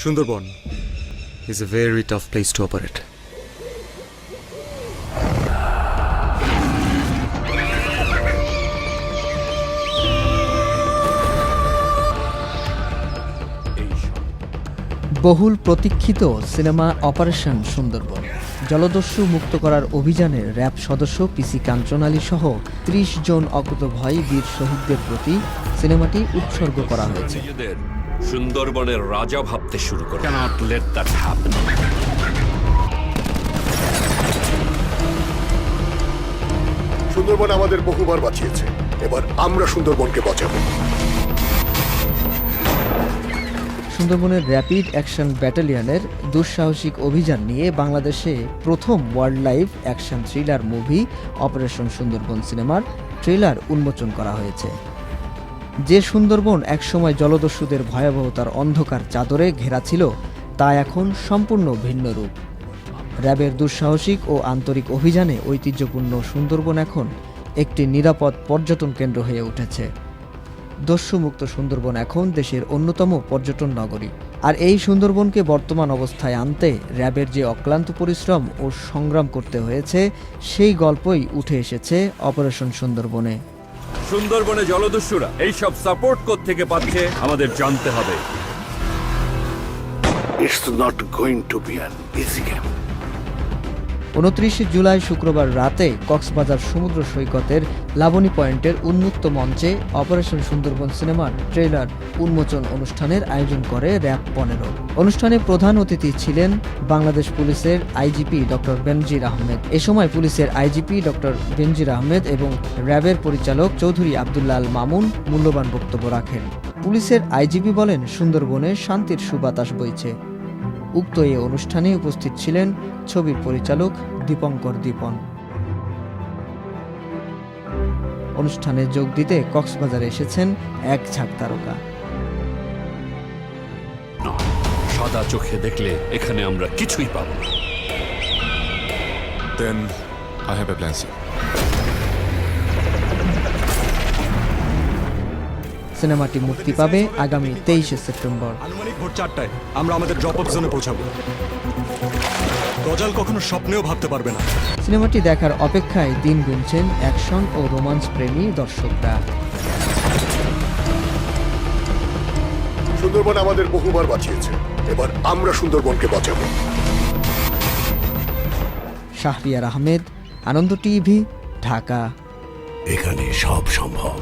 Sundarban is a very tough place to operate বহুল প্রতীক্ষিত cinema operation Sundarban. জলদস্যু মুক্ত করার অভিযানে র্যাব সদস্য পিসি কাঞ্চন আলী সহ ত্রিশ জন অকুতভয় বীর শহীদদের প্রতি সিনেমাটি উৎসর্গ করা হয়েছে। সুন্দরবনের রাজা ভাবতে শুরু করে। সুন্দরবন আমাদের বহুবার বাঁচিয়েছে। এবার আমরা সুন্দরবনকে বাঁচাবো। সুন্দরবনের র্যাপিড অ্যাকশন ব্যাটালিয়নের দুঃসাহসিক অভিযান নিয়ে বাংলাদেশে প্রথম wildlife action thriller movie Operation Sundarban সিনেমার ট্রেলার উন্মোচন করা হয়েছে। যে সুন্দরবন একসময় জলদস্যুদের ভয়াবহতার অন্ধকার চাদরে ঘেরা ছিল, তা এখন সম্পূর্ণ ভিন্ন রূপ। র্যাবের দুঃসাহসিক ও আন্তরিক অভিযানে ঐতিহ্যপূর্ণ সুন্দরবন এখন একটি নিরাপদ পর্যটন কেন্দ্র হয়ে উঠেছে। দস্যুমুক্ত সুন্দরবন এখন দেশের অন্যতম পর্যটন নগরী। আর এই সুন্দরবনকে বর্তমান অবস্থায় আনতে র্যাবের যে অক্লান্ত পরিশ্রম ও সংগ্রাম করতে হয়েছে সেই গল্পই উঠে এসেছে অপারেশন সুন্দরবনে। সুন্দরবনে জলদস্যুরা এইসব সাপোর্ট থেকে পাচ্ছে আমাদের জানতে হবে। It's not going to be an easy game উনত্রিশে জুলাই শুক্রবার রাতে কক্সবাজার সমুদ্র সৈকতের লাবণী পয়েন্টের উন্মুক্ত মঞ্চে অপারেশন সুন্দরবন সিনেমার ট্রেলার উন্মোচন অনুষ্ঠানের আয়োজন করে র্যাব পনেরো। অনুষ্ঠানে প্রধান অতিথি ছিলেন বাংলাদেশ পুলিশের আইজিপি ডক্টর বেনজির আহমেদ। এ সময় পুলিশের আইজিপি ডক্টর বেনজির আহমেদ এবং র্যাবের পরিচালক চৌধুরী আবদুল্লাহ আল মামুন মূল্যবান বক্তব্য রাখেন। পুলিশের আইজিপি বলেন, সুন্দরবনে শান্তির সুবাতাস বইছে। উক্ত এই অনুষ্ঠানে উপস্থিত ছিলেন ছবির পরিচালক দীপঙ্কর দীপন। অনুষ্ঠানে যোগ দিতে কক্সবাজারে এসেছেন এক ঝাঁক তারকা। সাদা চোখে দেখলে এখানে আমরা কিছুই পাবো না। Then I have a plan, sir. সিনেমাটি মুক্তি পাবে আগামী তেইশে সেপ্টেম্বর। আনুমানিক ভোর চারটায় আমরা আমাদের ড্রপ অফ জোনে পৌঁছাবো। গজাল কখনো স্বপ্নেও ভাবতে পারবে না। সিনেমাটি দেখার অপেক্ষায় দিন গুনছেন অ্যাকশন ও রোমান্স প্রেমী দর্শকরা। সুন্দরবন আমাদের বহুবার বাঁচিয়েছে। এবার আমরা সুন্দরবনকে বাঁচাবো। শাহরিয়ার আহমেদ আনন্দ টিভি ঢাকা। এখানে সব সম্ভব।